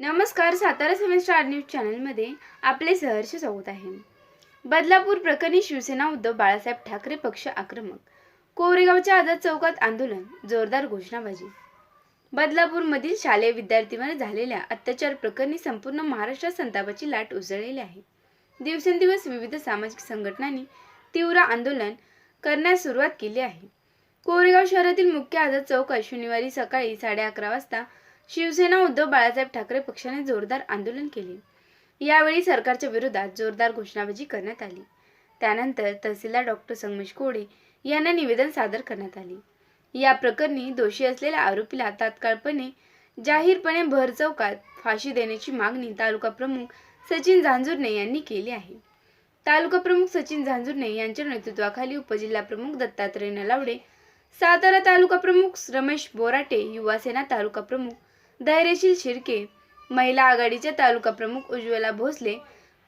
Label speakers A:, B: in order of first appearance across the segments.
A: नमस्कार Satara semester news चॅनलमध्ये आपले सहर्ष स्वागत आहे. बदलापूर प्रकरणी शिवसेना उद्धव बाळासाहेब ठाकरे पक्ष आक्रमक. कोरेगावच्या आझाद चौकात आंदोलन जोरदार घोषणाबाजी. बदलापूरमधील शालेय विद्यार्थीवर झालेल्या अत्याचार प्रकरणी संपूर्ण महाराष्ट्रात संतापाची लाट उसळलेली आहे. दिवसेंदिवस विविध सामाजिक संघटनांनी तीव्र आंदोलन करण्यास सुरुवात केली आहे. कोरेगाव शहरातील मुख्य आझाद चौकात शनिवारी सकाळी साडे अकरा वाजता शिवसेना उद्धव बाळासाहेब ठाकरे पक्षाने जोरदार आंदोलन केले. यावेळी सरकारच्या विरोधात जोरदार घोषणाबाजी करण्यात आली. त्यानंतर तहसीलदार डॉक्टर संगमेश कोडे यांना निवेदन सादर करण्यात आले. या प्रकरणी दोषी असलेल्या आरोपीला तात्काळपणे जाहीरपणे भर चौकात फाशी देण्याची मागणी तालुका प्रमुख सचिन झांजुर्णे यांनी केली आहे. तालुका प्रमुख सचिन झांजुर्णे यांच्या नेतृत्वाखाली उपजिल्हा प्रमुख दत्तात्रय नलावडे सातारा तालुका प्रमुख रमेश बोराटे युवासेना तालुका प्रमुख धैर्यशील शिर्के महिला आघाडीच्या तालुका प्रमुख उज्ज्वला भोसले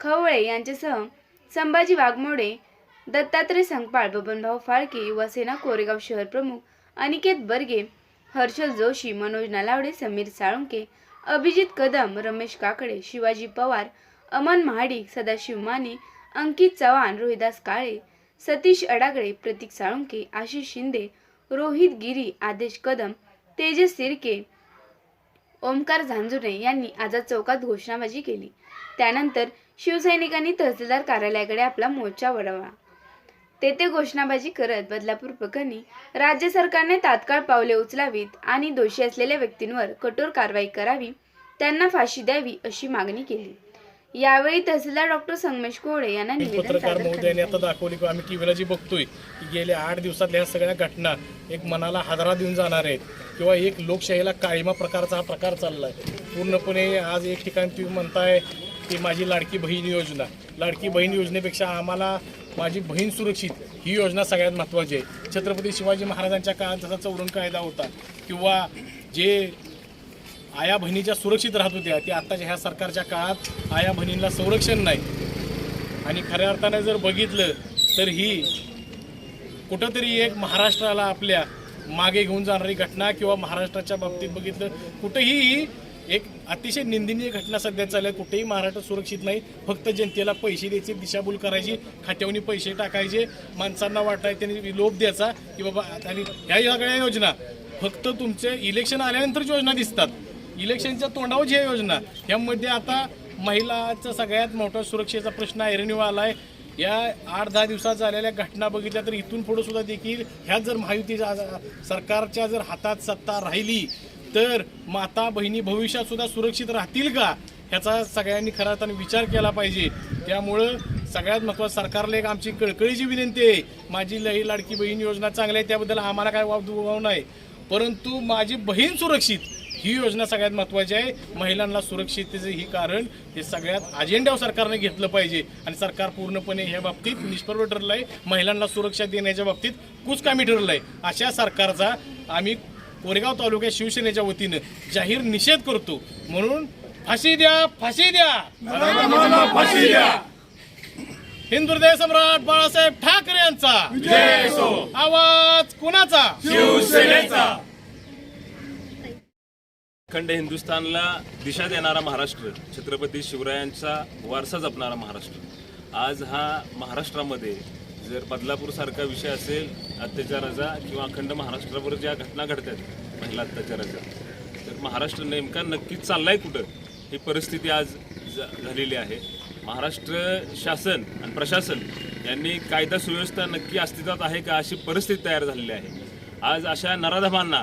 A: खवळे यांच्यासह संभाजी वाघमोडे दत्तात्रय संगपाळ बबनभाऊ फाळके युवासेना कोरेगाव शहर प्रमुख अनिकेत बर्गे हर्षल जोशी मनोज नलावडे समीर साळुंके अभिजित कदम रमेश काकडे शिवाजी पवार अमन महाडिक सदाशिव माने अंकित चव्हाण रोहिदास काळे सतीश अडागळे प्रतीक साळुंके आशिष शिंदे रोहित गिरी आदेश कदम तेजस सिरके ओमकार झांजुरे यांनी आझाद चौकात घोषणाबाजी केली. त्यानंतर शिवसैनिकांनी तहसीलदार कार्यालयाकडे आपला मोर्चा वळवला तेथे घोषणाबाजी करत बदलापूर प्रकरणी राज्य सरकारने तात्काळ पावले उचलावीत आणि दोषी असलेल्या व्यक्तींवर कठोर कारवाई करावी त्यांना फाशी द्यावी अशी मागणी केली. यावेळी तहसीलदार डॉक्टर संगमेश कोळे यांना निवेदन
B: पत्रकार महोदयांनी आता दाखवली किंवा आम्ही टीव्हीला जी बघतोय की गेल्या आठ दिवसातल्या ह्या सगळ्या घटना एक मनाला हादरा देऊन जाणार आहेत. किंवा एक लोकशाहीला काळीमा प्रकारचा हा प्रकार चाललाय. पूर्णपणे आज एक ठिकाणी तुम्ही म्हणताय की माझी लाडकी बहीण योजना. लाडकी बहीण योजनेपेक्षा आम्हाला माझी बहीण सुरक्षित ही योजना सगळ्यात महत्त्वाची आहे. छत्रपती शिवाजी महाराजांच्या काळात जसा चौरण कायदा होता किंवा जे आया बहिणीच्या सुरक्षित राहत होत्या. ते आत्ताच्या ह्या सरकारच्या काळात आया बहिणींना संरक्षण नाही. आणि खऱ्या अर्थाने जर बघितलं तर ही कुठंतरी एक महाराष्ट्राला आपल्या मागे घेऊन जाणारी घटना किंवा महाराष्ट्राच्या बाबतीत बघितलं कुठेही ही एक अतिशय निंदनीय घटना सध्या चालल्या कुठेही महाराष्ट्र सुरक्षित नाही. फक्त जनतेला पैसे द्यायचे दिशाभूल करायची खात्यावनी पैसे टाकायचे माणसांना वाटायचे त्यांनी लोभ द्यायचा की बाबा आणि ह्या सगळ्या योजना फक्त तुमचे इलेक्शन आल्यानंतर योजना दिसतात. इलेक्शनच्या तोंडावर ह्या योजना ह्यामध्ये आता महिलाचा सगळ्यात मोठा सुरक्षेचा प्रश्न एरण्यू आला आहे या आठ दहा दिवसात झालेल्या घटना बघितल्या तर इथून पुढे सुद्धा देखील ह्या जर महायुतीच्या सरकारच्या जर हातात सत्ता राहिली तर माता बहिणी भविष्यात सुद्धा सुरक्षित राहतील का? ह्याचा सगळ्यांनी खरा अर्थाने विचार केला पाहिजे. त्यामुळं सगळ्यात महत्त्वाचं सरकारला एक आमची कळकळीची विनंती आहे. माझी लई लाडकी बहीण योजना चांगली आहे त्याबद्दल आम्हाला काय वाव दुभाव नाही. परंतु माझी बहीण सुरक्षित. ही योजना सगळ्यात महत्वाची आहे. महिलांना सुरक्षिततेचं ही कारण. हे सगळ्यात अजेंड्यावर सरकारने घेतलं पाहिजे. आणि सरकार पूर्णपणे ह्या बाबतीत निष्प्रभ ठरलं आहे महिलांना सुरक्षा देण्याच्या बाबतीत कुचकामी ठरलं आहे अशा सरकारचा आम्ही कोरेगाव तालुक्यात शिवसेनेच्या वतीनं जाहीर निषेध करतो. म्हणून फाशी द्या फाशी द्या. फाशी द्या. हिंदू हृदय सम्राट बाळासाहेब ठाकरे यांचा. आवाज कुणाचा?
C: अखंड हिंदुस्थानला दिशा देणारा महाराष्ट्र छत्रपती शिवरायांचा वारसा जपणारा महाराष्ट्र. आज हा महाराष्ट्रामध्ये जर बदलापूरसारखा विषय असेल अत्याचाराचा किंवा अखंड महाराष्ट्रावर ज्या घटना घडतात महिला अत्याचाराच्या तर महाराष्ट्र नेमका नक्कीच चाललाय कुठं? ही परिस्थिती आज झालेली आहे. महाराष्ट्र शासन आणि प्रशासन यांनी कायदा सुव्यवस्था नक्की अस्तित्वात आहे का अशी परिस्थिती तयार झालेली आहे. आज अशा नराधमांना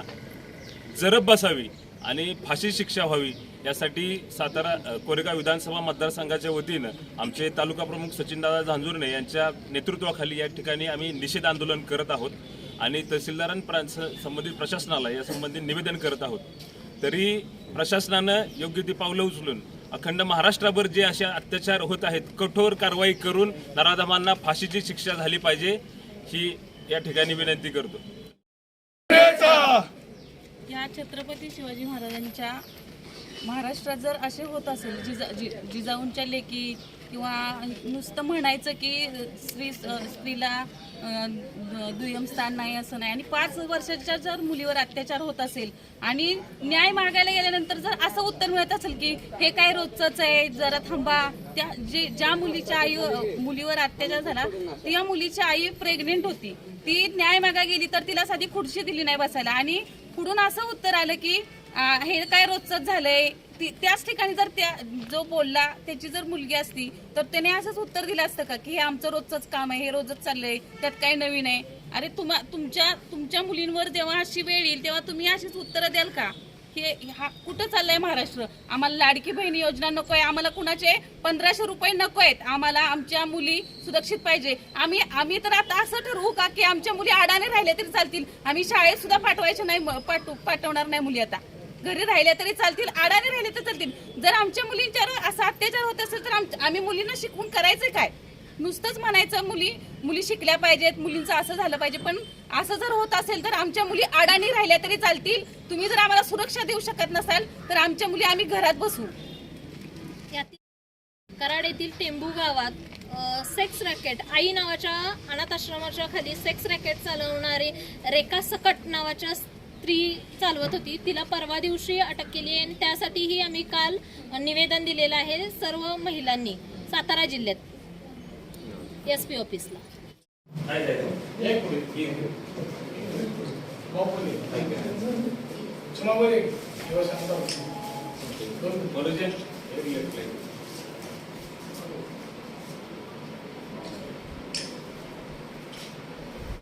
C: जरब बसावी आणि फाशी शिक्षा व्हावी यासाठी सातारा कोरेगाव विधानसभा मतदारसंघाच्या वतीनं आमचे तालुका प्रमुख सचिनदादा झांजुर्णे यांच्या नेतृत्वाखाली या ठिकाणी आम्ही निषेध आंदोलन करत आहोत आणि तहसीलदारांप्रांत संबंधित प्रशासनाला या संबंधित निवेदन करत आहोत. तरी प्रशासनानं योग्य ती पावलं उचलून अखंड महाराष्ट्राभर जे अशा अत्याचार होत आहेत कठोर कारवाई करून नराधमांना फाशीची शिक्षा झाली पाहिजे ही या ठिकाणी विनंती करतो.
D: या छत्रपती शिवाजी महाराजांच्या महाराष्ट्रात जर असे होत असेल जिजा जि जिजाऊंच्या लेकी किंवा नुसतं म्हणायचं की स्त्री स्त्रीला द- दुय्यम स्थान नाही असं नाही. आणि पाच वर्षाच्या जर मुलीवर अत्याचार होत असेल आणि न्याय मागायला गेल्यानंतर जर असं उत्तर मिळत असेल की हे काय रोजचंच आहे जरा थांबा. त्या जे ज्या मुलीच्या आई मुलीवर अत्याचार झाला त्या मुलीची आई प्रेग्नेंट होती. ती न्याय मागा गेली तर तिला साधी खुर्ची दिली नाही बसायला. आणि पुढून असं उत्तर आलं की आ, हे काय रोजच झालंय? ती- त्याच ठिकाणी जर त्या जो बोलला त्याची जर मुलगी असती तर त्याने असंच उत्तर दिलं असतं का की हे आमचं रोजच काम आहे हे रोजच चाललंय त्यात काही नवीन आहे? अरे तुम्हा तुमच्या तुमच्या मुलींवर जेव्हा अशी वेळ येईल तेव्हा तुम्ही अशीच उत्तरं द्याल का? हे हा कुठं चाललंय महाराष्ट्र? आम्हाला लाडकी बहिणी योजना नको आहे आम्हाला कुणाचे पंधराशे रुपये नको आहेत आम्हाला आमच्या मुली सुरक्षित पाहिजे. आम्ही आम्ही तर आता असं ठरवू का की आमच्या मुली आडाने राहिल्या तरी चालतील? आम्ही शाळेत सुद्धा पाठवायच्या नाही पाठव पाठवू पाठवणार नाही मुली आता. घरी राहिल्या तरी चालतील आडाने राहिले तर चालतील. जर आमच्या मुलींच्यावर असा अत्याचार होत असेल तर आम- आम्ही मुलींना शिकवून करायचं काय? नुसतंच म्हणायचं मुली मुली शिकल्या पाहिजेत मुलींचं असं झालं पाहिजे. पण असं जर होत असेल तर आमच्या मुली अडाणी राहिल्या तरी चालतील. तुम्ही जर आम्हाला सुरक्षा देऊ शकत नसाल तर आमच्या मुली आम्ही घरात बसू.
E: यातील कराड येथील टेंबू गावात सेक्स रॅकेट आई नावाच्या अनाथ आश्रमाच्या खाली सेक्स रॅकेट चालवणारी रेखा सकट नावाच्या स्त्री चालवत होती. तिला परवा दिवशी अटक केली आहे आणि त्यासाठीही आम्ही काल निवेदन दिलेलं आहे सर्व महिलांनी सातारा जिल्ह्यात. एस पी ऑफिसला
B: क्षमा